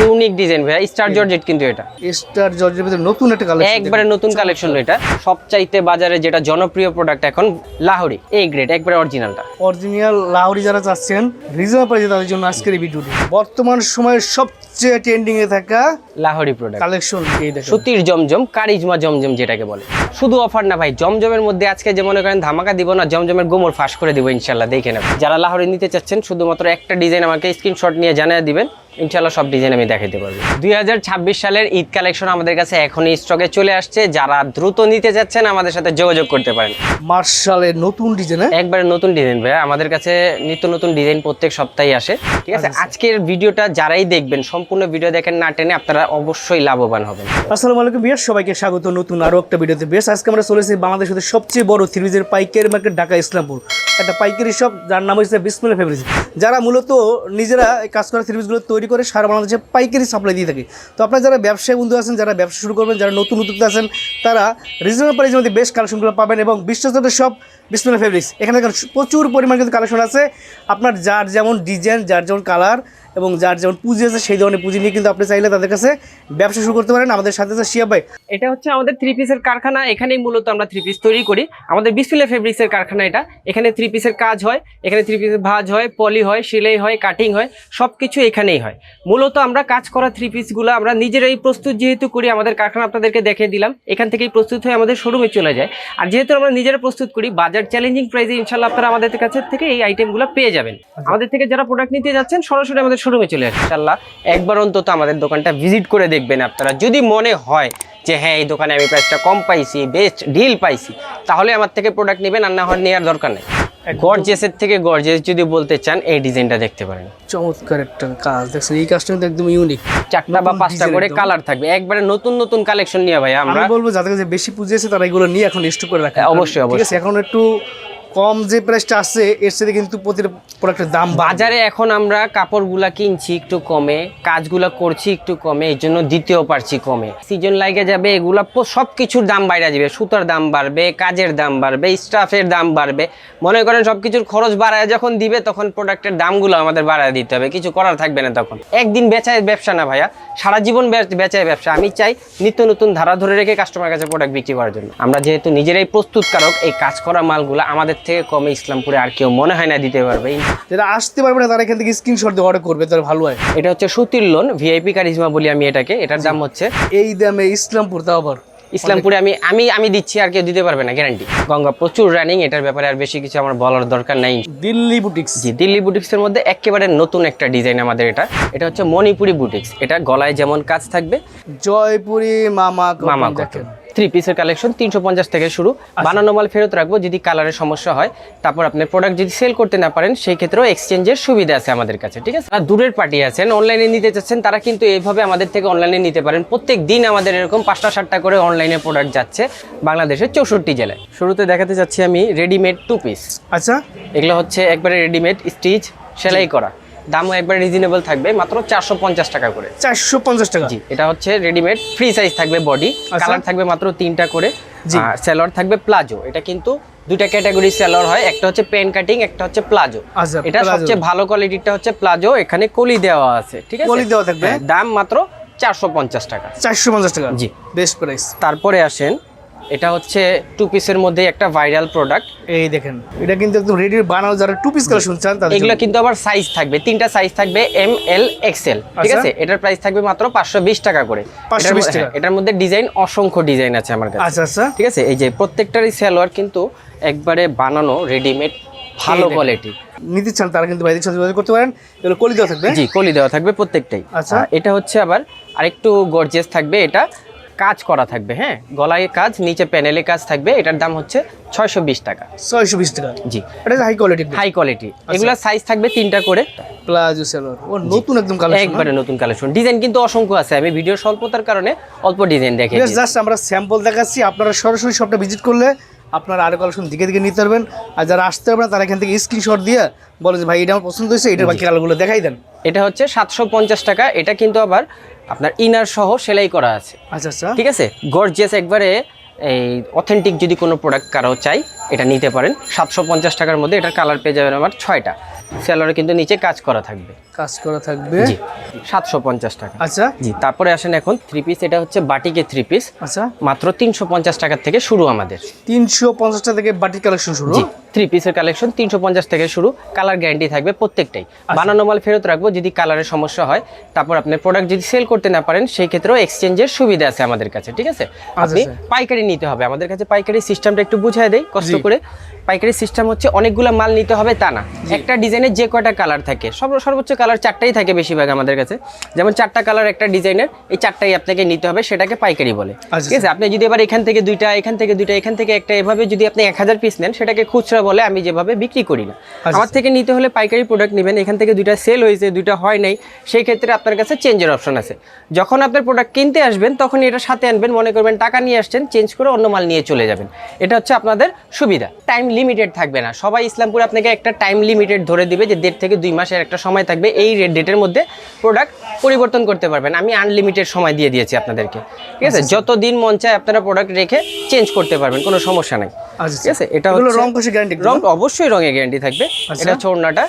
Unique design ভাইয়া। Star georgette কিন্তু এটা। স্টার জর্জের ভিতরে নতুন একটা কালেকশন একবারে নতুন কালেকশন এটা। সবচাইতে বাজারে যেটা জনপ্রিয় প্রোডাক্ট এখন লাহোরি। এই গ্রেড একবারে অরিজিনালটা অরিজিনাল লাহোরি যারা চাচ্ছেন রিজনেবল প্রাইসে তাদের জন্য আজকের এই ভিডিওটি বর্তমান সময়ের সবচেয়ে ট্রেন্ডিং এ থাকা লাহোরি প্রোডাক্ট কালেকশন এই দেখুন। সুতির জমজম কারিজমা জমজম যেটাকে বলে। শুধু অফার না ভাই জমজমের মধ্যে আজকে যে মনে করেন ধামাকা দিব না জমজমের গোমর ফাঁস করে দিব ইনশাল্লাহ দেখে নেব যারা লাহোরি নিতে চাচ্ছেন শুধুমাত্র একটা ডিজাইন আমাকে স্ক্রিনশট নিয়ে জানিয়ে দিবেন। ইনশাল্লাহ সব ডিজাইন আমি দেখাতে পারব। দুই সালের ঈদ কালেকশন আমাদের কাছে এখনই স্টকে চলে আসছে। যারা দ্রুত নিতে যাচ্ছেন আমাদের সাথে যোগাযোগ করতে পারেন। মার্শালের নতুন ডিজাইন একবারে নতুন ডিজাইন ভাইয়া। আমাদের কাছে নিত্য নতুন ডিজাইন প্রত্যেক সপ্তাহে আসে। ঠিক আছে? আজকের ভিডিওটা যারাই দেখবেন সম্পূর্ণ ভিডিও দেখেন না টেনে আপনারা অবশ্যই লাভবান হবেন। আসসালামু আলাইকুম বিয়ার সবাইকে স্বাগত নতুন আরও একটা ভিডিওতে। বেশ আজকে আমরা চলেছি বাংলাদেশের সবচেয়ে বড় থ্রিজের পাইকারি মার্কেট ঢাকা ইসলামপুর। একটা পাইকারি শপ যার নাম হচ্ছে বিসমিল্লা ফেব্রিক্স যারা মূলত নিজেরা কাজ করা থ্রিজগুলো তৈরি করে সারা বাংলাদেশে পাইকারি সাপ্লাই দিয়ে থাকে। তো আপনারা যারা ব্যবসায়ী বন্ধু আছেন, যারা ব্যবসা শুরু করবেন, যারা নতুন উদ্যোক্তা আছেন, তারা রিজনেবল প্রাইসের মধ্যে বেশ কালেকশনগুলো পাবেন এবং বিশ্বস্ত সব বিসমিল্লা ফেব্রিক্স এখানে প্রচুর পরিমাণ কিন্তু কালেকশন আছে। আপনার যার যেমন ডিজাইন যার যেমন কালার এবং যার যেমন পুঁজি আছে সেই ধরনের পুঁজি নিয়ে কিন্তু আপনি চাইলে তাদের কাছে ব্যবসা শুরু করতে পারেন। আমাদের সাথে আছে শিয়া ভাই। এটা হচ্ছে আমাদের থ্রি পিসের কারখানা। এখানেই মূলত আমরা থ্রি পিস তৈরি করি। আমাদের বিসমিল্লা ফেব্রিক্সের কারখানা এটা। এখানে থ্রি পিসের কাজ হয়। এখানে থ্রি পিসের ভাজ হয় পলি হয় সেলাই হয় কাটিং হয় সব কিছু এখানেই হয়। মূলত আমরা কাজ করা থ্রি পিসগুলো আমরা নিজেরাই প্রস্তুত যেহেতু করি আমাদের কারখানা আপনাদেরকে দেখে দিলাম। এখান থেকেই প্রস্তুত হয়ে আমাদের শোরুমে চলে যায়। আর যেহেতু আমরা নিজেরা প্রস্তুত করি বাজার চ্যালেঞ্জিং প্রাইসে ইনশাল্লাহ আপনারা আমাদের কাছে থেকে এই আইটেমগুলো পেয়ে যাবেন। আমাদের থেকে যারা প্রোডাক্ট নিতে যাচ্ছেন সরাসরি আমাদের শোরুমে চলে আসে ইনশাল্লাহ একবার অন্তত আমাদের দোকানটা ভিজিট করে দেখবেন আপনারা। যদি মনে হয় যে হ্যাঁ এই দোকানে আমি প্রাইসটা কম পাইছি বেস্ট ডিল পাইছি তাহলে আমার থেকে প্রোডাক্ট নেবেন আর না হয় নেওয়ার দরকার নেই। গর্জেসের থেকে গর্জেস যদি বলতে চান এই ডিজাইনটা দেখতে পারেন। চমৎকার একটা কাজ। দেখছেন এই কাজটা কিন্তু একদম ইউনিক চারটা বা পাঁচটা করে কালার থাকবে। একবারে নতুন নতুন কালেকশন নিয়ে ভাই আমরা বলব যাদের কাছে বেশি পুঁজি আছে তারা এগুলো নিয়ে এখন স্টক করে রাখে অবশ্যই অবশ্যই, এখন একটু কম যে প্রাইসটা আছে, এর সাথে কিন্তু প্রতিটা প্রোডাক্টের দাম বাজারে এখন আমরা কাপড়গুলা কিনছি একটু কমে, কাজগুলা করছি একটু কমে এই জন্য দিতেও পারছি কমে। সিজন লাগে যাবে, এগুলা সব কিছুর দাম বাইরে যাবে, সুতার দাম বাড়বে, কাজের দাম বাড়বে, স্টাফের দাম বাড়বে। মনে করেন সব কিছুর খরচ বাড়ায় যখন দিবে, তখন প্রোডাক্টের দামগুলো আমাদের বাড়ায় দিতে হবে, কিছু করার থাকবে না তখন। একদিন বেচায় ব্যবসা না ভাইয়া, সারা জীবন বেচায় ব্যবসা। আমি চাই নিত্য নতুন ধারা ধরে রেখে কাস্টমার কাছে প্রোডাক্ট বিক্রি করার জন্য। আমরা যেহেতু নিজেরাই প্রস্তুতকারক, এই কাজ করা মালগুলো আমাদের থেকে কমে ইসলামপুরে আর কেউ মনে হয় না দিতে পারবে। যারা আসতে পারবে না তারা এখান থেকে স্ক্রিনশট দিয়ে অর্ডার করবে তাহলে ভালো হয়। এটা হচ্ছে সুতির লোন ভিআইপি কারিজমা বলি আমি এটাকে এটার দাম হচ্ছে এই দামে ইসলামপুর তাও আবার ইসলামপুরে আমি আমি আমি দিচ্ছি আর কেউ দিতে পারবে না গ্যারান্টি গঙ্গা প্রচুর রানিং এটার ব্যাপারে আর বেশি কিছু আমার বলার দরকার নাই। দিল্লি বুটিক্স জি দিল্লি বুটিক্সের মধ্যে একেবারে নতুন একটা ডিজাইন আমাদের এটা। এটা হচ্ছে মণিপুরি বুটিক্স এটা গলায় যেমন কাজ থাকবে জয়পুরি মামা মামা কটন। থ্রি পিসের কালেকশন তিনশো পঞ্চাশ থেকে শুরু। বানানো মাল ফেরত রাখব যদি কালারের সমস্যা হয়। তারপর আপনি প্রোডাক্ট যদি সেল করতে না পারেন সেই ক্ষেত্রেও এক্সচেঞ্জের সুবিধা আছে আমাদের কাছে ঠিক আছে? আর দূরের পার্টি আছেন অনলাইনে নিতে চাচ্ছেন তারা কিন্তু এইভাবে আমাদের থেকে অনলাইনে নিতে পারেন। প্রত্যেক দিন আমাদের এরকম পাঁচটা সাতটা করে অনলাইনে প্রোডাক্ট যাচ্ছে বাংলাদেশের চৌষট্টি জেলায়। শুরুতে দেখাতে চাচ্ছি আমি রেডিমেড টু পিস আচ্ছা। এগুলো হচ্ছে একবারে রেডিমেড স্টিচ সেলাই করা। দামও একবারে রিজনেবল থাকবে মাত্র চারশো পঞ্চাশ টাকা করে। চারশো পঞ্চাশ টাকা। জি এটা হচ্ছে রেডিমেড ফ্রি সাইজ থাকবে বডি আচ্ছা। কালার থাকবে মাত্র তিনটা করে। আর সেলর থাকবে প্লাজো এটা কিন্তু দুইটা ক্যাটাগরি সেলর হয় একটা হচ্ছে পেন কাটিং একটা হচ্ছে প্লাজো আচ্ছা, এটা সবচেয়ে ভালো কোয়ালিটিটা হচ্ছে প্লাজো এখানে কলি দেওয়া আছে ঠিক আছে? কলি দেওয়া থাকবে? হ্যাঁ, দাম মাত্র চারশো পঞ্চাশ টাকা। চারশো পঞ্চাশ টাকা। জি। বেস্ট প্রাইস তারপরে আসেন এটা হচ্ছে টু পিসের মধ্যে একটা ভাইরাল প্রোডাক্ট এই দেখেন এটা কিন্তু একদম রেডি বানানো যারা টু পিস কালেকশন চান তাদের এগুলো কিন্তু আবার সাইজ থাকবে তিনটা সাইজ থাকবে এম এল এক্সেল ঠিক আচ্ছা। আছে? এটার প্রাইস থাকবে মাত্র পাঁচশো বিশ টাকা করে। 520 এটার টাকা। হ্যাঁ, এটার মধ্যে ডিজাইন অসংখ্য ডিজাইন আছে আমার কাছে। আচ্ছা আচ্ছা। ঠিক আছে? এই যে প্রত্যেকটারই সালোয়ার কিন্তু একবারে বানানো রেডিমেড ভালো কোয়ালিটি নিতে চান তারা কিন্তু ভাইদের সাথে যোগাযোগ করতে পারেন। এগুলো কলি দেওয়া থাকবে। জি কলি দেওয়া থাকবে প্রত্যেকটাই। আচ্ছা। এটা হচ্ছে আবার আরেকটু গর্জিয়াস থাকবে এটা। কাজ করা থাকবে হ্যাঁ? গলায় কাজ নিচে প্যানেলে কাজ থাকবে এটার দাম হচ্ছে ছয়শো বিশ টাকা। ছয়শো বিশ টাকা? জি। এটা হাই কোয়ালিটি হাই কোয়ালিটি এগুলো সাইজ থাকবে তিনটা করে। প্লাজো সেলর ও নতুন একদম কালেকশন একবারে নতুন কালেকশন ডিজাইন কিন্তু অসংখ্য আছে। আমি ভিডিও স্বল্পতার কারণে অল্প ডিজাইন দেখে জাস্ট আমরা স্যাম্পল দেখাচ্ছি। আপনারা সরাসরি শপটা ভিজিট করলে আপনারা আরও কালেকশন দিকে দিকে নিতে পারবেন। আর যারা আসতে পারবেন তারা এখান থেকে স্ক্রিনশট দিয়ে বলে যে ভাই এটা আমার পছন্দ হয়েছে এটা বাকি কালারগুলো দেখাই দেন। এটা হচ্ছে সাতশো পঞ্চাশ টাকা। এটা কিন্তু আবার আপনার ইনার সহ সেলাই করা আছে। আচ্ছা আচ্ছা। ঠিক আছে? গর্জিয়াস একবারে এই অথেন্টিক যদি কোনো প্রোডাক্ট কারও চাই এটা নিতে পারেন। সাতশো পঞ্চাশ টাকার মধ্যে এটার কালার পেয়ে যাবেন আমার ছয়টা। সেলরে কিন্তু নিচে কাজ করা থাকবে। কাজ করা থাকবে। জি সাতশো পঞ্চাশ টাকা। আচ্ছা। জি তারপরে আসেন এখন থ্রি পিস এটা হচ্ছে বাটিকে থ্রি পিস আচ্ছা। মাত্র তিনশো পঞ্চাশ টাকার থেকে শুরু আমাদের। তিনশো পঞ্চাশটা থেকে বাটি কালেকশন শুরু? থ্রি পিসের কালেকশন তিনশো পঞ্চাশ থেকে শুরু। কালার গ্যারান্টি থাকবে প্রত্যেকটাই। আচ্ছা। বানানো মাল ফেরত রাখব যদি কালারের সমস্যা হয়। তারপর আপনার প্রোডাক্ট যদি সেল করতে না পারেন সেই ক্ষেত্রেও এক্সচেঞ্জের সুবিধা আছে আমাদের কাছে ঠিক আছে? আপনি আচ্ছা। পাইকারি নিতে হবে। আমাদের কাছে পাইকারি সিস্টেমটা একটু বুঝাই দেই কষ্ট করে। পাইকারি সিস্টেম হচ্ছে অনেকগুলো মাল নিতে হবে তা না। একটা ডিজাইনের যে কয়টা কালার থাকে সব সর্বোচ্চ কালার চারটাই থাকে বেশিরভাগ আমাদের কাছে। যেমন চারটা কালার একটা ডিজাইনের এই চারটাই আপনাকে নিতে হবে সেটাকে পাইকারি বলে। আচ্ছা, ঠিক আছে? আপনি যদি এবার এখান থেকে দুইটা এখান থেকে দুইটা এখান থেকে একটা এভাবে যদি আপনি এক হাজার পিস নেন সেটাকে খুচরা বলে আমি যেভাবে বিক্রি করি না। আচ্ছা। আমার থেকে নিতে হলে পাইকারি প্রোডাক্ট নেবেন এখান থেকে দুইটা সেল হয়েছে দুইটা হয় নাই সেই ক্ষেত্রে আপনার কাছে চেঞ্জের অপশন আছে। যখন আপনার প্রোডাক্ট কিনতে আসবেন তখন এটা সাথে আনবেন মনে করবেন টাকা নিয়ে আসছেন চেঞ্জ করে অন্য মাল নিয়ে চলে যাবেন। এটা হচ্ছে আপনাদের সুবিধা। টাইম লিমিটেড থাকবে না। সবাই ইসলামপুরে আপনাকে একটা টাইম লিমিটেড ধরে দিবে যে দেড় থেকে দুই মাসের একটা সময় থাকবে এই ডেটের মধ্যে প্রোডাক্ট পরিবর্তন করতে পারবেন। আমি আনলিমিটেড সময় দিয়ে দিয়েছি আপনাদেরকে। ঠিক আছে? যত দিন মন চায় আপনারা প্রোডাক্ট রেখে চেঞ্জ করতে পারবেন কোনো সমস্যা নাই। আচ্ছা ঠিক আছে? এটা হলো রং কষে গ্যারান্টি রং অবশ্যই রঙের গ্যারান্টি থাকবে। আচ্ছা। এটা হচ্ছে ওড়নাটা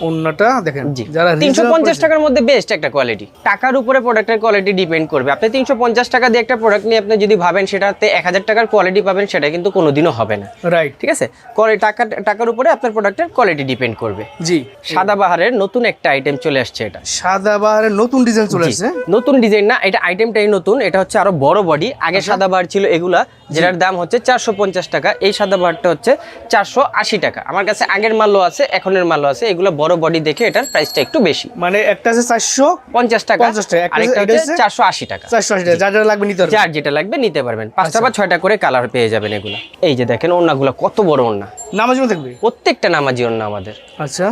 অন্যটা দেখেন যারা তিনশো reasonable পঞ্চাশ price- টাকার মধ্যে বেস্ট একটা কোয়ালিটি টাকার উপরে প্রোডাক্টের কোয়ালিটি ডিপেন্ড করবে। আপনি তিনশো পঞ্চাশ টাকা দিয়ে একটা প্রোডাক্ট নিয়ে আপনি যদি ভাবেন সেটাতে এক হাজার টাকার কোয়ালিটি পাবেন সেটা কিন্তু কোনোদিনও হবে না। রাইট ঠিক আছে? কোয়ালিটি টাকা টাকার উপরে আপনার প্রোডাক্টের কোয়ালিটি ডিপেন্ড করবে। জি। সাদাবাহারের নতুন একটা আইটেম চলে আসছে এটা। সাদা বাহারের নতুন ডিজাইন চলে আসছে নতুন ডিজাইন না এটা আইটেমটাই নতুন এটা হচ্ছে আরও বড় বডি আগে আচ্ছা। সাদাবাহার ছিল এগুলা যেটার দাম হচ্ছে চারশো পঞ্চাশ টাকা। এই সাদাবাহারটা হচ্ছে চারশো আশি টাকা। আমার কাছে আগের মালও আছে এখনের মালও আছে এগুলো বড় বডি দেখে এটার প্রাইসটা একটু বেশি। মানে একটা আছে চারশো পঞ্চাশ টাকা 50 টাকা, আরেকটা হচ্ছে হচ্ছে চারশো আশি টাকা। চারশো আশি টাকা যার লাগবে নিতে পারবে যার যেটা লাগবে নিতে পারবেন। পাঁচটা আচ্ছা। বা ছয়টা করে কালার পেয়ে যাবেন এগুলো। এই যে দেখেন ওড়নাগুলো কত বড় ওড়না। নামাজ থাকবে প্রত্যেকটা নামাজি ওড়না আমাদের। আচ্ছা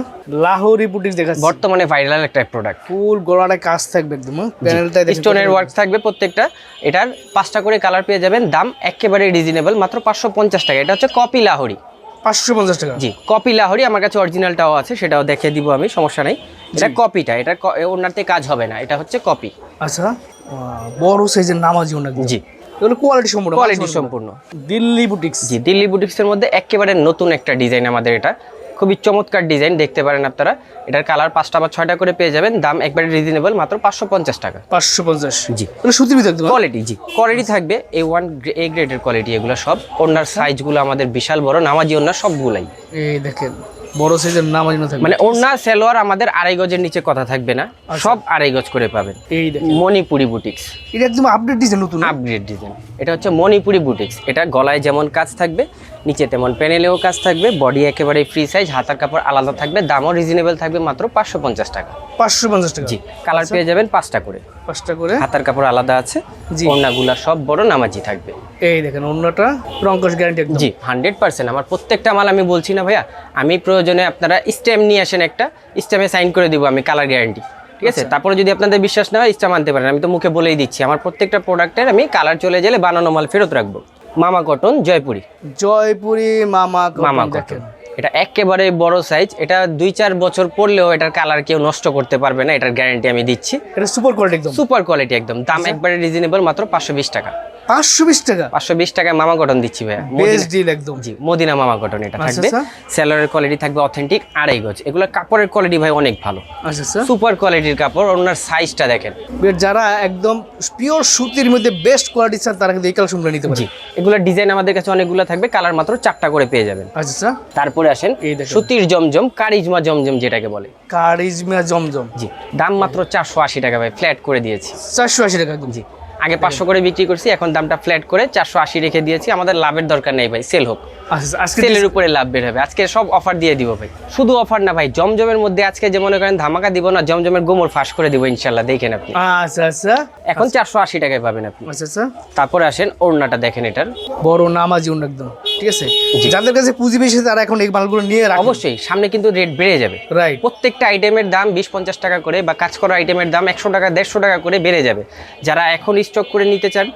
লাহোরি বুটিক দেখাচ্ছে। বর্তমানে ভাইরাল একটা প্রোডাক্ট ফুল গলাটা কাজ থাকবে একদম প্যানেলটা স্টোনের ওয়ার্ক থাকবে প্রত্যেকটা। এটার পাঁচটা করে কালার পেয়ে যাবেন। দাম একেবারে রিজনেবল মাত্র পাঁচশো পঞ্চাশ টাকা। এটা হচ্ছে কপি লাহোরি। পাঁচশো পঞ্চাশ টাকা। জি কপি লাহরি আমার কাছে অরিজিনালটাও আছে সেটাও দেখে দিব আমি সমস্যা নেই। এটা কপিটা এটা ওনারতে কাজ হবে না এটা হচ্ছে কপি। আচ্ছা বড় সাইজের নামাজি ওনার জি। এগুলো কোয়ালিটি সম্পূর্ণ কোয়ালিটি সম্পূর্ণ। দিল্লি বুটিক্স জি দিল্লি বুটিক্সের মধ্যে একেবারে নতুন একটা ডিজাইন আমাদের এটা। খুবই চমৎকার ডিজাইন দেখতে পারেন আপনারা। এটার কালার পাঁচটা বা ছয়টা করে পেয়ে যাবেন। দাম একবারে রিজনেবল মাত্র পাঁচশো পঞ্চাশ টাকা। পাঁচশো পঞ্চাশ। জি। সুতির কোয়ালিটি জি। কোয়ালিটি থাকবে। এ ওয়ান এ গ্রেডের কোয়ালিটি এগুলো সব। ওনার সাইজগুলো আমাদের বিশাল বড় নামাজি ওনার সবগুলাই। এই দেখেন বড় সাইজের নামাজি থাকবে। মানে ওড়না সেলোয়ার আমাদের আড়াই গজের নিচে কথা থাকবে না। সব আড়াই গজ করে পাবেন। এই মণিপুরি বুটিক্স এটা একদম আপডেট ডিজাইন নতুন আপগ্রেড ডিজাইন এটা হচ্ছে মণিপুরি বুটিক্স এটা গলায় যেমন কাজ থাকবে নিচে তেমন প্যানেলেও কাজ থাকবে বডি একেবারে ফ্রি সাইজ হাতার কাপড় আলাদা থাকবে দামও রিজনেবল থাকবে মাত্র পাঁচশো পঞ্চাশ টাকা। পাঁচশো পঞ্চাশ টাকা। জি কালার পেয়ে যাবেন পাঁচটা করে। পাঁচটা করে। হাতার কাপড় আলাদা আছে জি। ওড়নাগুলা সব বড় নামাজি থাকবে। এই দেখেন অন্যটা রঙ্কশ গ্যারান্টি একদম। জি হান্ড্রেড পার্সেন্ট আমার প্রত্যেকটা মাল আমি বলছি না ভাইয়া আমি প্রয়োজনে আপনারা স্ট্যাম্প নিয়ে আসেন একটা স্ট্যাম্পে সাইন করে দিব আমি কালার গ্যারান্টি ঠিক আছে? তারপরে যদি আপনাদের বিশ্বাস না হয় স্ট্যাম্প আনতে পারেন। আমি তো মুখে বলেই দিচ্ছি আমার প্রত্যেকটা প্রোডাক্টের আমি কালার চলে গেলে বানানো মাল ফেরত রাখব। মামা কটন জয়পুরি। জয়পুরি মামা মামা কটন। এটা একেবারে বড় সাইজ এটা দুই চার বছর পরলেও এটার কালার কেউ নষ্ট করতে পারবে না এটার গ্যারান্টি আমি দিচ্ছি। এটা সুপার কোয়ালিটি একদম। সুপার কোয়ালিটি একদম। দাম একবারে রিজনেবল মাত্র পাঁচশো বিশ টাকা। পাঁচশো বিশ টাকা। পাঁচশো বিশ টাকায় মামা কটন দিচ্ছি ভাইয়া। বেস্ট ডিল একদম। জি মদিনা মামা কটন এটা আচ্ছা, থাকবে। আচ্ছা। কোয়ালিটি থাকবে অথেন্টিক আড়াই গজ। এগুলো কাপড়ের কোয়ালিটি ভাই অনেক ভালো। আচ্ছা সুপার কোয়ালিটির কাপড় ওনার সাইজটা দেখেন। যারা একদম পিওর সুতির মধ্যে বেস্ট কোয়ালিটি চান তারা কিন্তু এই কালেকশনগুলো নিতে পারে। জি এগুলোর ডিজাইন আমাদের কাছে অনেকগুলো থাকবে কালার মাত্র চারটা করে পেয়ে যাবেন। আচ্ছা তারপরে আসেন সুতির জমজম কারিজমা জমজম যেটাকে বলে। কারিজমা জমজম। জি দাম মাত্র চারশো আশি টাকা ভাই ফ্ল্যাট করে দিয়েছি। চারশো আশি টাকা জি। আগে পাঁচশো করে বিক্রি করছি এখন দামটা ফ্ল্যাট করে চারশো আশি রেখে দিয়েছি। আমাদের লাভের দরকার নেই ভাই সেল হোক। আচ্ছা সেলের উপরে লাভ বের হবে। আজকে সব অফার দিয়ে দিব ভাই। শুধু অফার না ভাই জমজমের মধ্যে আজকে যে মনে করেন ধামাকা দিব না জমজমের গোমর ফাঁস করে দিব ইনশাল্লাহ দেখেন আপনি। আচ্ছা আচ্ছা। এখন চারশো আশি টাকায় পাবেন আপনি। আচ্ছা আচ্ছা। তারপরে আসেন ওড়নাটা দেখেন এটার। বড় নামাজি একদম। ঠিক আছে? যাদের কাছে পুঁজি বেশি তারা এখন এই মালগুলো নিয়ে রাখে অবশ্যই সামনে কিন্তু রেট বেড়ে যাবে। রাইট প্রত্যেকটা আইটেমের দাম বিশ পঞ্চাশ টাকা করে বা কাজ করা আইটেমের দাম একশো টাকা দেড়শো টাকা করে বেড়ে যাবে। যারা এখন স্টক করে নিতে চান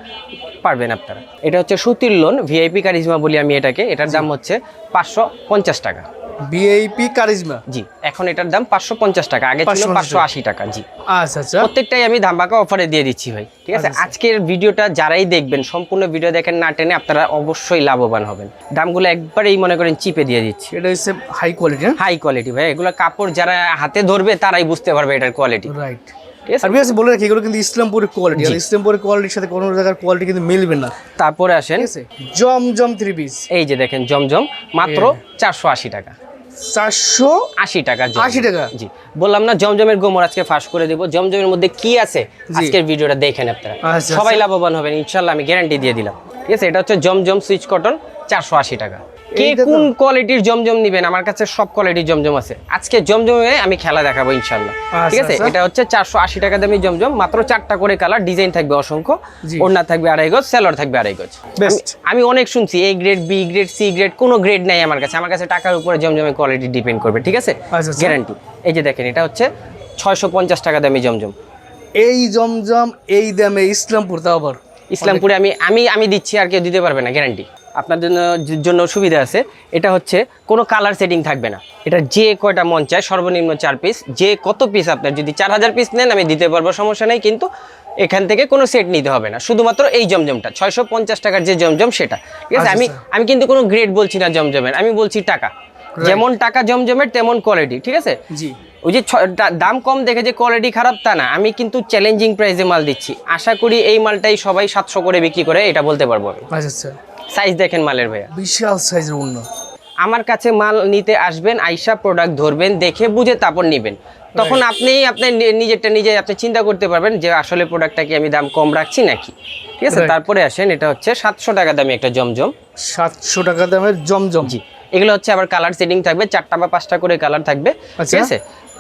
পারবেন আপনারা। এটা হচ্ছে সুতির লোন ভিআইপি কারিজমা বলি আমি এটাকে। এটার দাম হচ্ছে পাঁচশো পঞ্চাশ টাকা। ভিআইপি কারিজমা জি এখন এটার দাম পাঁচশো পঞ্চাশ টাকা আগে ছিল 550 পাঁচশো আশি টাকা জি। আচ্ছা আচ্ছা। প্রত্যেকটাই আমি ধামাকা অফারে দিয়ে দিচ্ছি ভাই ঠিক আছে? আচ্ছা। আজকের ভিডিওটা যারাই দেখবেন সম্পূর্ণ ভিডিও দেখেন না টেনে আপনারা অবশ্যই লাভবান হবেন। দামগুলো একবারেই মনে করেন চিপে দিয়ে দিচ্ছি। এটা হচ্ছে হাই কোয়ালিটি হাই কোয়ালিটি ভাই এগুলো কাপড় যারা হাতে ধরবে তারাই বুঝতে পারবে এটার কোয়ালিটি রাইট আর বলে রাখি এগুলো কিন্তু ইসলামপুরের কোয়ালিটি আর ইসলামপুরের কোয়ালিটির সাথে কোনো জায়গার কোয়ালিটি কিন্তু মিলবে না। তারপরে আসেন। জমজম থ্রি পিস এই যে দেখেন জমজম মাত্র চারশো আশি টাকা। চারশো আশি টাকা। 80 টাকা? জি। বললাম না জমজমের গোমর আজকে ফাঁস করে দেবো। জমজমের মধ্যে কি আছে? আজকের ভিডিওটা দেখেন আপনারা। আচ্ছা, সবাই আচ্ছা। লাভবান হবেন ইনশাল্লাহ আমি গ্যারান্টি দিয়ে দিলাম। ঠিক আছে? এটা হচ্ছে জমজম সুইচ কটন চারশো আশি টাকা। কে কোন কোয়ালিটির জমজম নিবেন? আমার কাছে সব কোয়ালিটির জমজম আছে। আজকে জমজমে আমি খেলা দেখাবো ইনশাল্লাহ ঠিক আছে? আচ্ছা। এটা হচ্ছে চারশো আশি টাকা দামি জমজম। মাত্র চারটা করে কালার ডিজাইন থাকবে অসংখ্য। ওড়না থাকবে আড়াই গজ সেলর থাকবে আড়াই গজ। আমি- অনেক শুনছি A grade B grade C grade কোনো গ্রেড নাই আমার কাছে। আমার কাছে টাকার উপরে জমজমের কোয়ালিটি ডিপেন্ড করবে ঠিক আছে? আচ্ছা, আচ্ছা। গ্যারান্টি এই যে দেখেন এটা হচ্ছে ছয়শো পঞ্চাশ টাকা দামি জমজম। এই জমজম এই দামে ইসলামপুর তাও আবার। ইসলামপুরে আমি আমি আমি দিচ্ছি আর কেউ দিতে পারবে না গ্যারান্টি আপনার জন্য জন্য সুবিধা আছে। এটা হচ্ছে কোনো কালার সেটিং থাকবে না। এটা যে কয়টা মন চায় সর্বনিম্ন চার পিস যে কত পিস আপনার যদি চার হাজার পিস নেন আমি দিতে পারব সমস্যা নেই কিন্তু এখান থেকে কোনো সেট নিতে হবে না। শুধুমাত্র এই জমজমটা ছয়শো পঞ্চাশ টাকার যে জমজম সেটা। ঠিক আছে? আচ্ছা, আমি আচ্ছা। আমি কিন্তু কোনো গ্রেড বলছি না জমজমের আমি বলছি টাকা। যেমন টাকা জমজমের তেমন কোয়ালিটি ঠিক আছে? জি। ওই যে দাম কম দেখে যে কোয়ালিটি খারাপ তা না। আমি কিন্তু চ্যালেঞ্জিং প্রাইসে মাল দিচ্ছি। আশা করি এই মালটাই সবাই সাতশো করে বিক্রি করে এটা বলতে পারব আমি। আচ্ছা আচ্ছা। সাইজ দেখেন মালের ভাইয়া। বিশাল সাইজের অন্য আমার কাছে মাল নিতে আসবেন আইসা প্রোডাক্ট ধরবেন দেখে বুঝে তারপর নেবেন। তখন আপনি আপনি নিজেরটা নিজে আপনি চিন্তা করতে পারবেন যে আসলে প্রোডাক্টটা কি আমি দাম কম রাখছি নাকি। ঠিক আছে? তারপরে আসেন এটা হচ্ছে সাতশো টাকা দামি একটা জমজম। সাতশো টাকা দামের জমজম। জি। এগুলো হচ্ছে আবার কালার সেটিং থাকবে চারটা বা পাঁচটা করে কালার থাকবে। আচ্ছা। ঠিক আছে?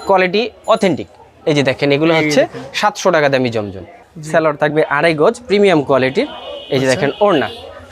কোয়ালিটি অথেন্টিক এই যে দেখেন এগুলো হচ্ছে সাতশো টাকা দামি জমজম। স্যালোর থাকবে আড়াই গজ প্রিমিয়াম কোয়ালিটির এই যে আচ্ছা। দেখেন ওড়না।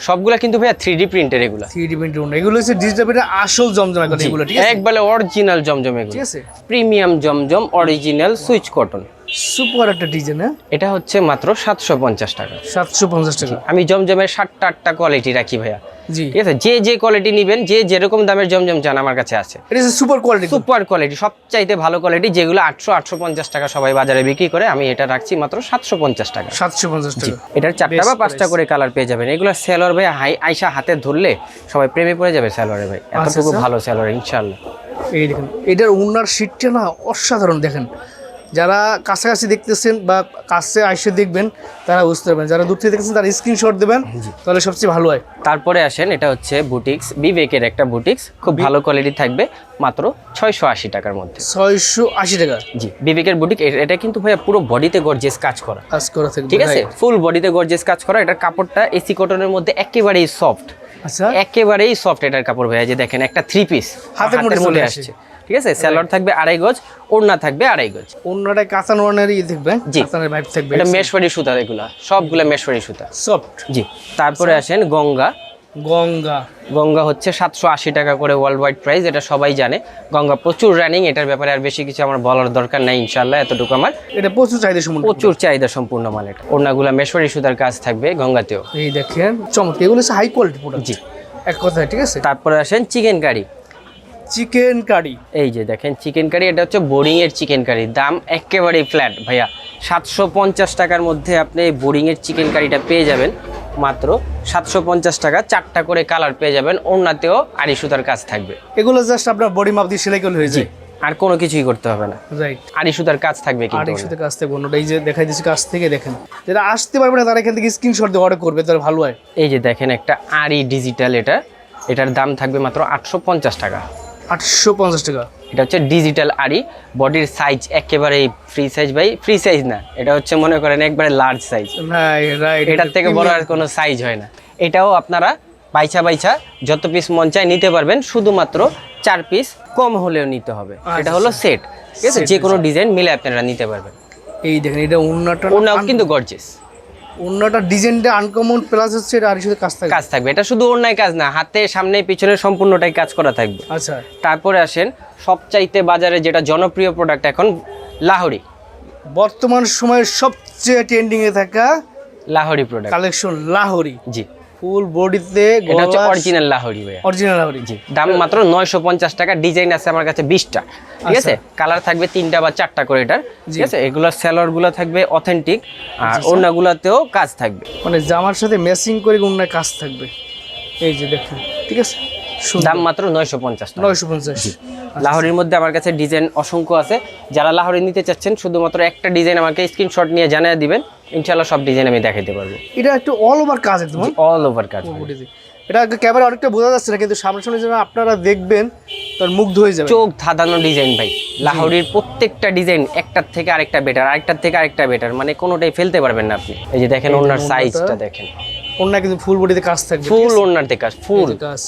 সবগুলা কিন্তু ভাইয়া থ্রি ডি প্রিন্টের এগুলো। থ্রি ডি প্রিন্টের এগুলো হচ্ছে ডিজিটাল প্রিন্টের আসল জমজম এগুলো ঠিক আছে? একবারে অরিজিনাল জমজম এগুলো। ঠিক আছে? Premium Zamzam original Swiss cotton. Super একটা ডিজাইন হ্যাঁ? এটা হচ্ছে মাত্র সাতশো পঞ্চাশ টাকা। সাতশো পঞ্চাশ টাকা। আমি জমজমের সাতটা আটটা কোয়ালিটি রাখি ভাইয়া। জি। ঠিক আছে? যে যে কোয়ালিটি নেবেন যে যেরকম দামের জমজম চান আমার কাছে আছে। এটা সুপার কোয়ালিটি সুপার কোয়ালিটি সবচাইতে ভালো কোয়ালিটি যেগুলো আটশো আটশো পঞ্চাশ টাকা সবাই বাজারে বিক্রি করে আমি এটা রাখছি মাত্র সাতশো পঞ্চাশ টাকা। সাতশো পঞ্চাশ টাকা। এটার চারটা বা পাঁচটা করে কালার পেয়ে যাবেন। এগুলো স্যালোর ভাই হাই আইসা হাতে ধরলে সবাই প্রেমে পড়ে যাবে স্যালোরে ভাই। এতটুকু আচ্ছা। ভালো স্যালোর ইনশাল্লাহ এই দেখেন এটার উন্নার শীটটা না অসাধারণ দেখেন। যারা কাছাকাছি দেখতেছেন বা কাছে আইসে দেখবেন তারা বুঝতে পারবেন। যারা দূর থেকে দেখতেছেন তারা স্ক্রিনশট দেবেন তাহলে সবচেয়ে ভালো হয়। তারপরে আসেন এটা হচ্ছে বুটিক্স বিবেকের একটা বুটিক্স খুব ভালো কোয়ালিটি থাকবে মাত্র ছয়শো আশি টাকার মধ্যে। ছয়শো আশি টাকা। জি বিবেকের বুটিক এটা কিন্তু ভাইয়া পুরো বডিতে গর্জেস কাজ করা। কাজ করা থাকবে ঠিক আছে? ফুল বডিতে গর্জেস কাজ করা এটার কাপড়টা এসি কটনের মধ্যে একেবারেই সফট আচ্ছা। একেবারেই সফট এটার কাপড় ভাইয়া যে দেখেন একটা থ্রি পিস হাতের মধ্যে চলে আসছে। ঠিক আছে? স্যালোয়ার থাকবে আড়াই গজ ওড়না থাকবে আড়াই গজ। অন্যটাই কাঁচা নোয়ানেরই দেখবে জি। কাঁচানের ভাইব থাকবে এটা মেশওয়ারি সুতা এগুলা সবগুলো মেশওয়ারি সুতা। সফট জি। তারপরে আসেন গঙ্গা। গঙ্গা। গঙ্গা হচ্ছে সাতশো আশি টাকা করে ওয়ার্ল্ড ওয়াইড প্রাইস এটা সবাই জানে। গঙ্গা প্রচুর রানিং এটার ব্যাপারে আর বেশি কিছু আমার বলার দরকার নাই ইনশাল্লাহ এতটুকু আমার। এটা প্রচুর চাহিদা সম্পূর্ণ প্রচুর চাহিদা সম্পূর্ণ মাল এটা। ওড়নাগুলা মেশওয়ারি সুতার কাজ থাকবে গঙ্গাতেও। এই দেখেন চমৎকার। এগুলো হচ্ছে হাই কোয়ালিটি প্রোডাক্ট জি। এক কথায় ঠিক আছে? তারপরে আসেন চিকেন কারি চিকেন কারি। এই যে দেখেন চিকেন কারি এটা হচ্ছে বোরিং এর চিকেন কারি। দাম একেবারেই ফ্ল্যাট ভাইয়া। সাতশো পঞ্চাশ টাকার মধ্যে আপনি এই বোরিং এর চিকেন কারিটা পেয়ে যাবেন। মাত্র সাতশো পঞ্চাশ টাকা চারটা করে কালার পেয়ে যাবেন। ওড়নাতেও আড়ি সুতার কাজ থাকবে। এগুলো জাস্ট আপনার বডি মাপ দিয়ে সেলাই করলে হয়ে যায়। আর কোনো কিছুই করতে হবে না। রাইট আড়ি সুতার কাজ থাকবে আর কিন্তু একসাথে কাছ থেকে অন্যটা এই যে দেখাই দিচ্ছি কাছ থেকে দেখেন। যারা আসতে পারবে না তারা এখান থেকে স্ক্রিনশট দিয়ে অর্ডার করবে তাহলে ভালো হয়। এই যে দেখেন একটা আড়ি ডিজিটাল এটা। এটার দাম থাকবে মাত্র আটশো পঞ্চাশ টাকা। আটশো পঞ্চাশ টাকা। এটা হচ্ছে ডিজিটাল আড়ি বডির সাইজ একেবারেই ফ্রি সাইজ ভাই ফ্রি সাইজ না এটা হচ্ছে মনে করেন একবারে লার্জ সাইজ এটার থেকে বড় আর কোনো সাইজ হয় না। এটাও আপনারা বাইছা বাইছা যত পিস মন চায় নিতে পারবেন শুধুমাত্র চার পিস কম হলেও নিতে হবে। আচ্ছা, এটা হলো সেট ঠিক আছে? যে কোনো ডিজাইন মিলে আপনারা নিতে পারবেন। এই দেখেন এটা অন্যটা ওনাও কিন্তু গর্জেস অন্যটা ডিজাইনটা আনকমন প্লাস হচ্ছে এটা আর কাজ থাকবে কাজ থাকবে। এটা শুধু অন্যায় কাজ না হাতে সামনে পিছনে সম্পূর্ণটাই কাজ করা থাকবে। আচ্ছা। তারপরে আসেন সবচাইতে বাজারে যেটা জনপ্রিয় প্রোডাক্ট এখন লাহোরি। বর্তমান সময়ের সবচেয়ে ট্রেন্ডিংয়ে থাকা লাহোরি প্রোডাক্ট কালেকশন লাহোরি। জি। ফুল বডিতে এটা হচ্ছে অরিজিনাল লাহোরি ভাইয়া। অরিজিনাল লাহোরি জি। দাম মাত্র নয়শো পঞ্চাশ টাকা ডিজাইন আছে আমার কাছে বিশটা ঠিক আছে? কালার থাকবে তিনটা বা চারটা করে এটার ঠিক আছে? এগুলোর সেলরগুলো থাকবে অথেন্টিক আর ওড়নাগুলোতেও কাজ থাকবে। মানে জামার সাথে ম্যাচিং করে অন্য কাজ থাকবে। এই যে দেখেন ঠিক আছে? দাম মাত্র নয়শো পঞ্চাশ নয়শো পঞ্চাশ। লাহোরির মধ্যে আমার কাছে ডিজাইন অসংখ্য আছে। যারা লাহোরি নিতে চাচ্ছেন শুধুমাত্র একটা ডিজাইন আমাকে স্ক্রিনশট নিয়ে জানিয়ে দিবেন। ইনশাল্লাহ সব ডিজাইন আমি দেখাতে পারব। এটা একটু অল ওভার কাজ একদম? অল ওভার কাজ এটা ক্যামেরা অনেকটা বোঝা যাচ্ছে না কিন্তু সামনাসামনি যেন আপনারা দেখবেন তার মুগ্ধ হয়ে যাবে চোখ ধাঁধানো ডিজাইন ভাই। লাহোরির প্রত্যেকটা ডিজাইন একটার থেকে আরেকটা বেটার আরেকটার থেকে আরেকটা বেটার মানে কোনোটাই ফেলতে পারবেন না আপনি। এই যে দেখেন ওনার। সাইজটা দেখেন। অন্য কিন্তু ফুল বডিতে কাজ থাকবে ফুল ওনার থেকে ফুল কাজ।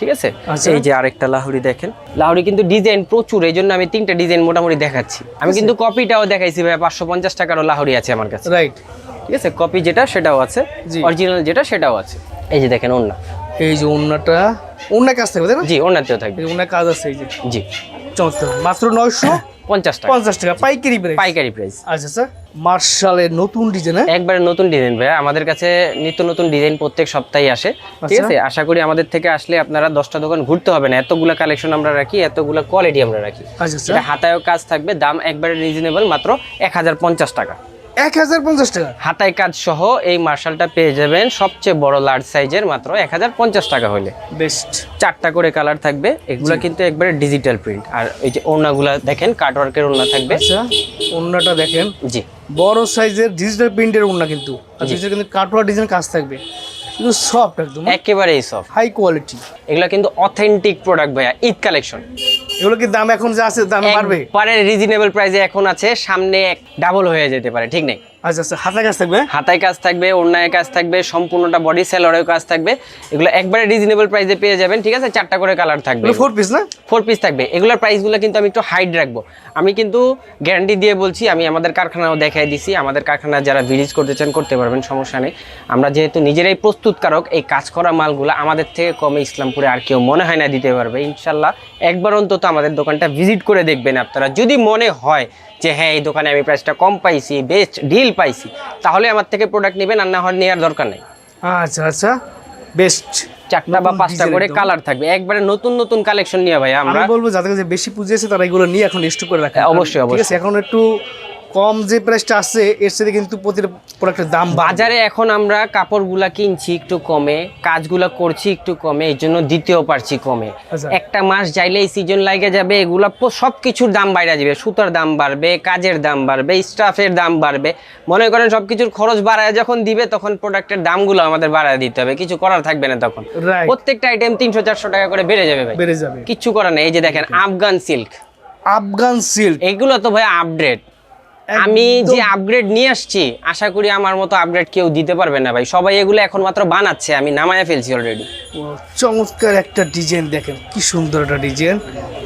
ঠিক আছে? আচ্ছা। এই যে আরেকটা লাহুরি দেখেন। লাহুরি কিন্তু ডিজাইন প্রচুর এই জন্য আমি তিনটা ডিজাইন মোটামুটি দেখাচ্ছি। আমি কিন্তু কপিটাও দেখাইছি ভাই পাঁচশো পঞ্চাশ টাকারও লাহুরি আছে আমার কাছে। রাইট ঠিক আছে? কপি যেটা সেটাও আছে। অরিজিনাল যেটা সেটাও আছে। এই যে দেখেন ওন্না এই যে অন্যটা অন্য কাজ থাকবে তাই না? জি ওন্নাতেও থাকবে। ওন্না অন্য কাজ আছে এই যে। জি। চমৎকার। মাত্র নয়শো? পঞ্চাশ টাকা। পঞ্চাশ টাকা পাইকারি প্রাইস পাইকারি প্রাইস আচ্ছা স্যার মার্শালের নতুন ডিজাইন একবারে নতুন ডিজাইন ভাই আমাদের কাছে নিত্য নতুন ডিজাইন প্রত্যেক সপ্তাহে আসে। ঠিক আচ্ছা। আছে? আশা করি আমাদের থেকে আসলে আপনারা দশটা দোকান ঘুরতে হবে না। এতগুলা কালেকশন আমরা রাখি এতগুলা কোয়ালিটি আমরা রাখি। আচ্ছা স্যার হাতায়ও কাজ থাকবে দাম একবারে রিজনেবল মাত্র এক হাজার পঞ্চাশ টাকা। এক হাজার পঞ্চাশ টাকা। হাতায় কাজ সহ এই মার্শালটা পেয়ে যাবেন সবচেয়ে বড় লার্জ সাইজের মাত্র এক হাজার পঞ্চাশ টাকা হলে বেস্ট চারটা করে কালার থাকবে এগুলো কিন্তু একবারে ডিজিটাল প্রিন্ট আর এই যে ওড়নাগুলা দেখেন কাটওয়ার্কের ওড়না থাকবে। আচ্ছা ওড়নাটা দেখেন। জি। বড় সাইজের ডিজিটাল প্রিন্টের ওড়না কিন্তু। আর ডিজিটাল কিন্তু কাটওয়ার ডিজাইন কাজ থাকবে। কিন্তু সফট একদম একেবারেই সফট হাই কোয়ালিটি এগুলো কিন্তু অথেন্টিক প্রোডাক্ট ভাইয়া ঈদ কালেকশন এগুলো কি দাম এখন যা আছে দাম বাড়বে? পারে রিজনেবল প্রাইসে এখন আছে সামনে ডাবল হয়ে যেতে পারে ঠিক নেই? আচ্ছা আচ্ছা কাজ থাকবে? হাতায় কাজ থাকবে অন্যায় কাজ থাকবে সম্পূর্ণটা বডি সেলরেও কাজ থাকবে। এগুলো একবারে রিজনেবল প্রাইসে পেয়ে যাবেন ঠিক আছে? চারটা করে কালার থাকবে। ফোর পিস না? ফোর পিস থাকবে। এগুলোর প্রাইসগুলো কিন্তু আমি একটু হাইড রাখব। আমি কিন্তু গ্যারান্টি দিয়ে বলছি আমি আমাদের কারখানাও দেখাই দিছি। আমাদের কারখানা যারা ভিজিট করতে চান করতে পারবেন সমস্যা নেই। আমরা যেহেতু নিজেরাই প্রস্তুতকারক এই কাজ করা মালগুলো আমাদের থেকে কমে ইসলামপুরে আর কেউ মনে হয় না দিতে পারবে। ইনশাল্লাহ একবার অন্তত আমাদের দোকানটা ভিজিট করে দেখবেন আপনারা। যদি মনে হয় যে হ্যাঁ এই দোকানে আমি প্রাইসটা কম পাইছি বেস্ট ডিল পাইছি তাহলে আমার থেকে প্রোডাক্ট নেবেন আর না হয় নেওয়ার দরকার নেই। আচ্ছা আচ্ছা বেস্ট চারটা বা পাঁচটা করে কালার থাকবে। একবারে নতুন নতুন কালেকশন নিয়ে ভাই আমরা বলব যাদের কাছে বেশি পুঁজি আছে তারা এগুলো নিয়ে এখন স্টক করে রাখে অবশ্যই অবশ্যই, ঠিক আছে এখন একটু কম যে প্রাইসটা আছে এর সাথে কিন্তু প্রতিটা প্রোডাক্টের দাম বাজারে এখন আমরা কাপড়গুলা কিনছি একটু কমে কাজগুলা করছি একটু কমে এই জন্য দিতেও পারছি কমে। আচ্ছা। একটা মাস যাইলে এই সিজন লাগে যাবে এগুলা সব কিছুর দাম বাইরে যাবে। সুতার দাম বাড়বে কাজের দাম বাড়বে স্টাফের দাম বাড়বে। মনে করেন সব কিছুর খরচ বাড়ায় যখন দিবে তখন প্রোডাক্টের দামগুলো আমাদের বাড়ায় দিতে হবে। কিছু করার থাকবে না তখন। প্রত্যেকটা আইটেম তিনশো চারশো টাকা করে বেড়ে যাবে ভাই। বেড়ে যাবে। কিচ্ছু করার নেই। এই যে দেখেন আফগান সিল্ক আফগান সিল্ক এগুলো তো ভাই আপডেট আমি যে আপগ্রেড নিয়ে আসছি আশা করি আমার মতো আপগ্রেড কেউ দিতে পারবে না ভাই। সবাই এগুলো এখন মাত্র বানাচ্ছে আমি নামায়া ফেলছি অলরেডি চমৎকার একটা ডিজাইন দেখেন কি সুন্দর একটা ডিজাইন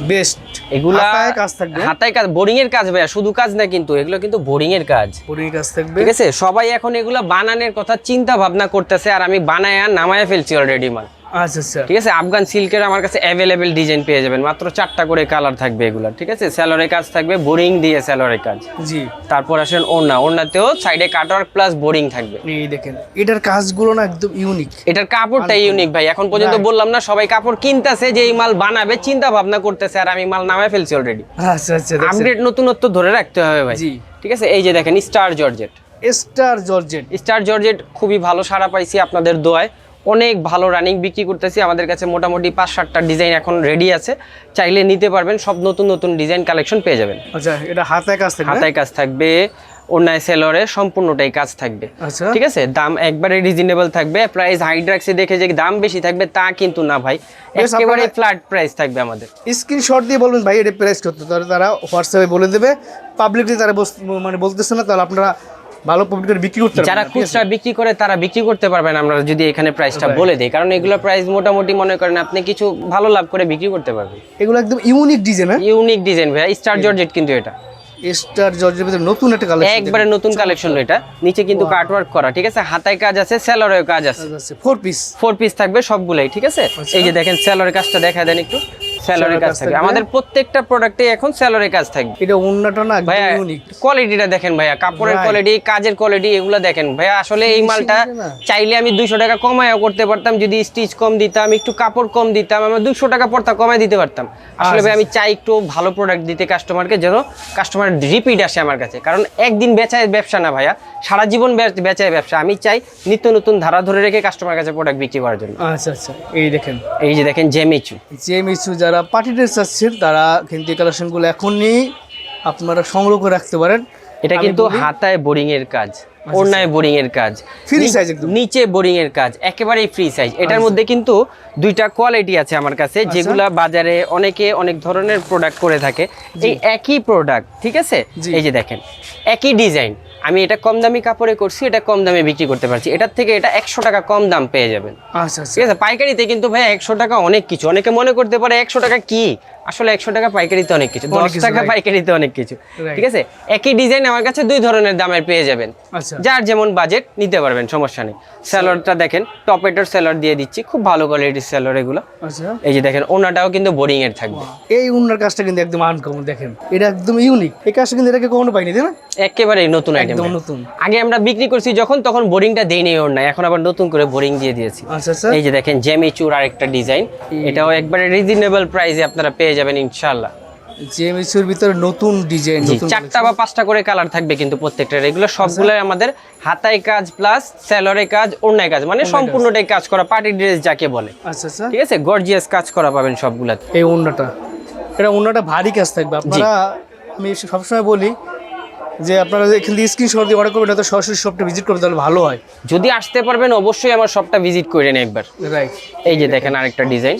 বেস্ট এগুলা কাজ থাকবে। হাতায় কাজ বোরিং এর কাজ ভাইয়া শুধু কাজ না কিন্তু এগুলো কিন্তু বোরিং এর কাজ। বোরিং কাজ থাকবে। ঠিক আছে? সবাই এখন এগুলা বানানোর কথা চিন্তা ভাবনা করতেছে আর আমি বানায়া নামায়া ফেলছি অলরেডি মাল আচ্ছা আচ্ছা। ঠিক আছে? আফগান সিল্কের আমার কাছে অ্যাভেলেবেল ডিজাইন পেয়ে যাবেন। মাত্র চারটা করে কালার থাকবে এগুলা ঠিক আছে? স্যালোরে কাজ থাকবে বোরিং দিয়ে স্যালোরে কাজ। জি। তারপর আসেন ওড়না। ওড়নাতেও সাইডে কাটওয়ার্ক প্লাস বোরিং থাকবে। এই দেখেন এটার কাজগুলো না একদম ইউনিক এটার কাপড়টা ইউনিক ভাই। এখন পর্যন্ত বললাম না সবাই কাপড় কিনতেছে যে এই মাল বানাবে চিন্তা ভাবনা করতেছে আর আমি মাল নামায় ফেলছি অলরেডি আচ্ছা আচ্ছা নতুনত্ব ধরে রাখতে হবে ভাই। জি। ঠিক আছে? এই যে দেখেন star georgette star georgette star georgette খুবই ভালো সাড়া পাইছি আপনাদের দোয়ায়। অনেক ভালো রানিং বিক্রি করতেছি। আমাদের কাছে মোটামুটি পাঁচ সাতটা ডিজাইন এখন রেডি আছে। চাইলে নিতে পারবেন সব নতুন নতুন ডিজাইন কালেকশন পেয়ে যাবেন। আচ্ছা এটা হাতে কাজ থাকবে? হাতায় কাজ থাকবে অন্যায় সেলরে সম্পূর্ণটাই কাজ থাকবে। আচ্ছা। ঠিক আছে? দাম একবারে রিজনেবল থাকবে। প্রাইস হাইড্রাক্সে দেখে যে দাম বেশি থাকবে তা কিন্তু না ভাই। একেবারে ফ্ল্যাট প্রাইস থাকবে আমাদের। স্ক্রিনশট দিয়ে বলবেন ভাই এটা করতে তাহলে তারা হোয়াটসঅ্যাপে বলে দেবে। পাবলিকলি তারা মানে বলতেছে না তাহলে আপনারা ভালো বিক্রি করতে যারা? খুচরা বিক্রি করে তারা বিক্রি করতে পারবেন আমরা যদি এখানে প্রাইসটা বলে দিই। কারণ এগুলো প্রাইস মোটামুটি মনে করেন আপনি কিছু ভালো লাভ করে বিক্রি করতে পারবেন। এগুলো একদম ইউনিক ডিজাইন ইউনিক ডিজাইন ভাই স্টার জর্জেট কিন্তু এটা। স্টার জর্জের ভিতরে নতুন একটা কালেকশন একবারে নতুন কালেকশন এটা। নিচে কিন্তু কাটওয়ার্ক করা ঠিক আছে? হাতায় কাজ আছে কাজ আছে। ফোর পিস ফোর পিস থাকবে সবগুলাই ঠিক আছে? এই যে দেখেন স্যালোরের কাজটা দেখা দেন একটু। স্যালোরে কাজ থাকবে আমাদের প্রত্যেকটা প্রোডাক্টে এখন স্যালোরে কাজ থাকবে এটা না ভাইয়া ইউনিক কোয়ালিটিটা দেখেন ভাইয়া কাপড়ের কোয়ালিটি কাজের কোয়ালিটি এগুলো দেখেন। ভাইয়া আসলে এই মালটা চাইলে আমি দুইশো টাকা কমায়ও করতে পারতাম যদি স্টিচ কম দিতাম একটু কাপড় কম দিতাম দুশো টাকা কমায় দিতে পারতাম। আসলে ভাই আমি চাই একটু ভালো প্রোডাক্ট দিতে কাস্টমারকে যেন কাস্টমার রিপিট আসে আমার কাছে। কারণ একদিন বেচায় ব্যবসা না ভাইয়া সারা জীবন বেচায় ব্যবসা। আমি চাই নিত্য নতুন ধারা ধরে রেখে কাস্টমার কাছে প্রোডাক্ট বিক্রি করার জন্য। আচ্ছা আচ্ছা। এই দেখেন। এই যে দেখেন জেমিচু মিসু যারা পার্টি ড্রেস চাচ্ছেন তারা কিন্তু এই কালেকশনগুলো এখনই আপনারা সংগ্রহ করে রাখতে পারেন। এটা কিন্তু আচ্ছা, হাতায় বোরিং এর কাজ ওড়নায় বোরিং এর কাজ size একদম। নিচে বোরিং এর কাজ একেবারেই ফ্রি সাইজ এটার আচ্ছা। মধ্যে কিন্তু দুইটা কোয়ালিটি আছে আমার কাছে যেগুলা বাজারে অনেকে অনেক ধরনের প্রোডাক্ট করে থাকে। এই একই প্রোডাক্ট ঠিক আছে। এই যে দেখেন একই ডিজাইন আমি এটা কম দামি কাপড়ে করছি এটা কম দামে বিক্রি করতে পারছি। এটার থেকে এটা একশো টাকা কম দাম পেয়ে যাবেন। আচ্ছা আচ্ছা। ঠিক আছে? পাইকারিতে কিন্তু ভাই একশো টাকা অনেক কিছু। অনেকে মনে করতে পারে একশো টাকা কি? আসলে একশো টাকা পাইকারিতে অনেক কিছু। দশ টাকা পাইকারিতে অনেক কিছু। ঠিক আছে? একই ডিজাইন আমার কাছে দুই ধরনের দামের পেয়ে যাবেন। আচ্ছা। যার যেমন বাজেট নিতে পারবেন সমস্যা নেই। স্যালোয়ারটা দেখেন টপেটোর স্যালোয়ার দিয়ে দিচ্ছি। খুব ভালো কোয়ালিটির স্যালোয়ার এগুলো। আচ্ছা। এই যে দেখেন ওনাটাও কিন্তু বোরিং এর থাকবে। এই উন্নার কাজটা কিন্তু একদম আনকমন দেখেন। এটা একদম ইউনিক এই কাজটা কিন্তু এটাকে কখনো পাইনি তাই না? একেবারে নতুন আইটেম একদম নতুন। আগে আমরা বিক্রি করছি যখন তখন বোরিংটা দেইনি ওর না এখন আবার নতুন করে বোরিং দিয়ে দিয়েছি। আচ্ছা আচ্ছা। এই যে দেখেন জেমিচুর আরেকটা ডিজাইন। এটাও একবারে রিজনেবল প্রাইসে আপনারা পেয়ে যাবেন ভিতরে নতুন ডিজাইন চারটা বা পাঁচটা করে কালার থাকবে কিন্তু প্রত্যেকটার এগুলো সবগুলোই আমাদের হাতায় কাজ প্লাস স্যালোরে কাজ অন্যায় কাজ। মানে সম্পূর্ণটাই কাজ করা পার্টি ড্রেস যাকে বলে। আচ্ছা আচ্ছা। ঠিক আছে? গর্জিয়াস কাজ করা পাবেন সবগুলাতে। এই উন্নাটা এটা ভারী কাজ থাকবে। আপনারা আমি সবসময় বলি যে আপনারা এখান থেকে স্ক্রিনশট দিয়ে অর্ডার করবেন না তো সরাসরি শপটা ভিজিট করবেন তাহলে ভালো হয়। যদি আসতে পারবেন অবশ্যই আমার শপটা ভিজিট করেন একবার। রাইট এই যে দেখেন আরেকটা ডিজাইন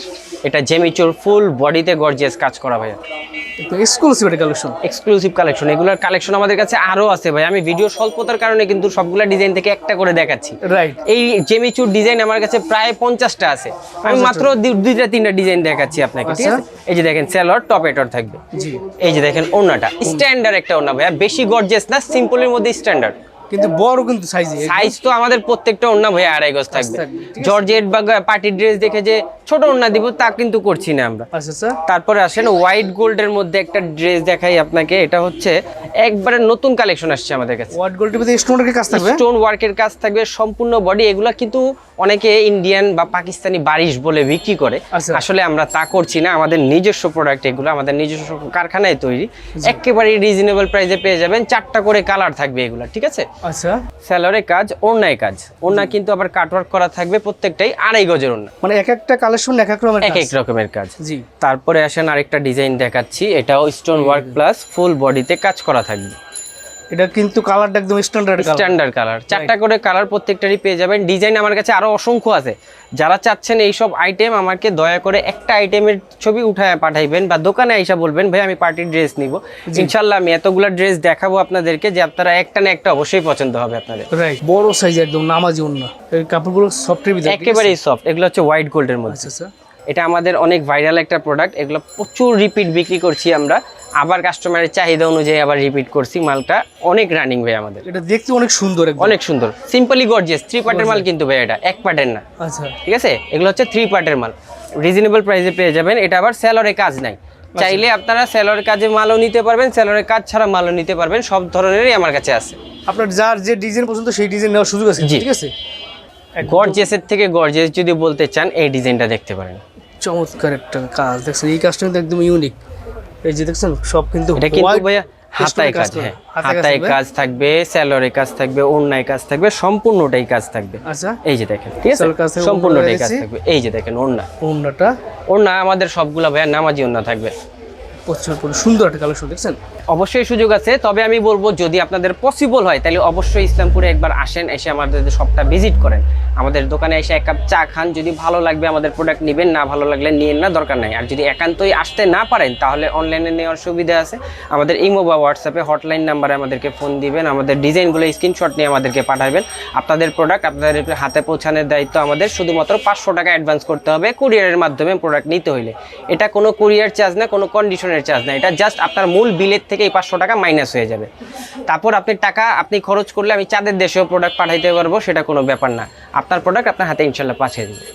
এটা জেমিচুর ফুল বডিতে গর্জিয়াস কাজ করা ভাইয়া। এক্সক্লুসিভ কালেকশন এক্সক্লুসিভ কালেকশন এগুলোর কালেকশন আমাদের কাছে আরও আছে ভাই। আমি ভিডিও স্বল্পতার কারণে কিন্তু সবগুলা ডিজাইন থেকে একটা করে দেখাচ্ছি। রাইট এই জেমিচুর ডিজাইন আমার কাছে প্রায় পঞ্চাশটা আছে। আমি মাত্র দুইটা তিনটা ডিজাইন দেখাচ্ছি আপনাকে ঠিক আছে? এই যে দেখেন সেলর টপ এটর থাকবে। এই যে দেখেন ওনাটা স্ট্যান্ডার্ড একটা ওনা ভাইয়া বেশি গর্জেস না সিম্পলের মধ্যে স্ট্যান্ডার্ড কিন্তু বড় কিন্তু সাইজে সাইজ তো আমাদের প্রত্যেকটা ওন্না ভাইয়া আড়াই গজ থাকবে। জর্জেট বা পার্টি ড্রেস দেখে যে ছোট ওন্না দিব তা কিন্তু করছি না আমরা। আচ্ছা আচ্ছা। তারপরে আসেন হোয়াইট গোল্ডের মধ্যে একটা ড্রেস দেখাই আপনাকে এটা হচ্ছে একবারে নতুন কালেকশন আসছে আমাদের কাছে। ওয়াট গোল্ডের ভিতরে স্টোনের কাজ থাকবে? স্টোন ওয়ার্কের কাজ থাকবে সম্পূর্ণ বডি এগুলা কিন্তু অনেকে ইন্ডিয়ান বা পাকিস্তানি বারিশ বলে বিক্রি করে। আচ্ছা। আসলে আমরা তা করছি না আমাদের নিজস্ব প্রোডাক্ট এগুলো আমাদের নিজস্ব কারখানায় তৈরি। একেবারে রিজনেবল প্রাইসে পেয়ে যাবেন চারটা করে কালার থাকবে এগুলা ঠিক আছে? আচ্ছা। স্যালোরে কাজ ওড়নায় কাজ। ওড়না কিন্তু আবার কাটওয়ার্ক করা থাকবে প্রত্যেকটাই আড়াই গজের ওড়না। মানে এক একটা কালেকশন এক এক রকমের এক এক রকমের কাজ। জি। তারপরে আসেন আরেকটা ডিজাইন দেখাচ্ছি এটাও স্টোন ওয়ার্ক প্লাস ফুল বডিতে কাজ করা থাকবে। এটা কিন্তু কালারটা একদম স্ট্যান্ডার্ড কালার স্ট্যান্ডার্ড কালার চারটা করে কালার প্রত্যেকটারই পেয়ে যাবেন। ডিজাইন আমার কাছে আরও অসংখ্য আছে। যারা চাচ্ছেন এই সব আইটেম আমাকে দয়া করে একটা আইটেমের ছবি উঠায় পাঠাইবেন বা দোকানে আইসা বলবেন ভাই আমি পার্টির ড্রেস নিব। ইনশাল্লাহ আমি এতগুলো ড্রেস দেখাবো আপনাদেরকে যে আপনারা একটা না একটা অবশ্যই পছন্দ হবে আপনাদের। রাইট বড় সাইজ একদম নামাজি অন্য এই কাপড়গুলো সফটের ভিতরে একেবারেই সফট এগুলো হচ্ছে হোয়াইট গোল্ডের মধ্যে। আচ্ছা আচ্ছা। এটা আমাদের অনেক ভাইরাল একটা প্রোডাক্ট এগুলো প্রচুর রিপিট বিক্রি করছি আমরা। আবার কাস্টমারের চাহিদা অনুযায়ী আবার রিপিট করছি মালটা অনেক রানিং ভাই আমাদের। এটা দেখতে অনেক সুন্দর অনেক সুন্দর। সিম্পলি গর্জিয়াস থ্রি পার্টের মাল কিন্তু ভাই এটা এক পার্টের না। আচ্ছা। ঠিক আছে? এগুলো হচ্ছে থ্রি পার্টের মাল। রিজনেবল প্রাইসে পেয়ে যাবেন এটা আবার স্যালোরে কাজ নাই। চাইলে আপনারা স্যালোরের কাজে মালও নিতে পারবেন স্যালোরের কাজ ছাড়া মালও নিতে পারবেন সব ধরনেরই আমার কাছে আছে। আপনার যার যে ডিজাইন পছন্দ সেই ডিজাইন নেওয়ার সুযোগ আছে ঠিক আছে? গর্জিয়াসের থেকে গর্জিয়াস যদি বলতে চান এই ডিজাইনটা দেখতে পারেন। চমৎকার একটা কাজ দেখছেন এই কাজটা কিন্তু একদম ইউনিক এই যে দেখছেন সব কিন্তু এটা কিন্তু ভাইয়া হাতায় কাজ হ্যাঁ হাতায়? কাজ থাকবে। স্যালোরে কাজ থাকবে ওড়নায় কাজ থাকবে সম্পূর্ণটাই কাজ থাকবে। আচ্ছা। এই যে দেখেন ঠিক আছে? কাজ সম্পূর্ণটাই কাজ থাকবে। এই যে দেখেন ওড়না। অন্যটা ওড়না আমাদের সবগুলা ভাইয়া নামাজি ওড়না থাকবে। সুন্দর একটা কালেকশন, দেখছেন? অবশ্যই সুযোগ আছে, তবে আমি বলব যদি আপনাদের পসিবল হয়, তাহলে অবশ্যই ইসলামপুরে একবার আসেন, এসে আমাদের শপটা ভিজিট করেন। আমাদের দোকানে এসে এক কাপ চা খান, যদি ভালো লাগবে আমাদের প্রোডাক্ট নেবেন, না ভালো লাগলে নিয়েন না, দরকার নাই। আর যদি একান্তই আসতে না পারেন, তাহলে অনলাইনে নেওয়ার সুবিধা আছে। আমাদের ইমো বা হোয়াটসঅ্যাপে হটলাইন নাম্বারে আমাদেরকে ফোন দিবেন, আমাদের ডিজাইনগুলো স্ক্রিনশট নিয়ে আমাদেরকে পাঠাবেন। আপনাদের প্রোডাক্ট আপনাদের হাতে পৌঁছানোর দায়িত্ব আমাদের, শুধুমাত্র পাঁচশো টাকা অ্যাডভান্স করতে হবে কুরিয়ারের মাধ্যমে প্রোডাক্ট নিতে হইলে। এটা কোনো কুরিয়ার চার্জ না, কোনো কন্ডিশনের চার্জ না। এটা জাস্ট আপনার মূল বিলের থেকে এই পাঁচশো টাকা মাইনাস হয়ে যাবে। তারপর আপনি টাকা, আপনি খরচ করলে আমি চাঁদের দেশেও প্রোডাক্ট পাঠাইতে পারব, সেটা কোনো ব্যাপার না। আপনার প্রোডাক্ট আপনার হাতে ইনশাল্লাহ পাঠিয়ে দেবে।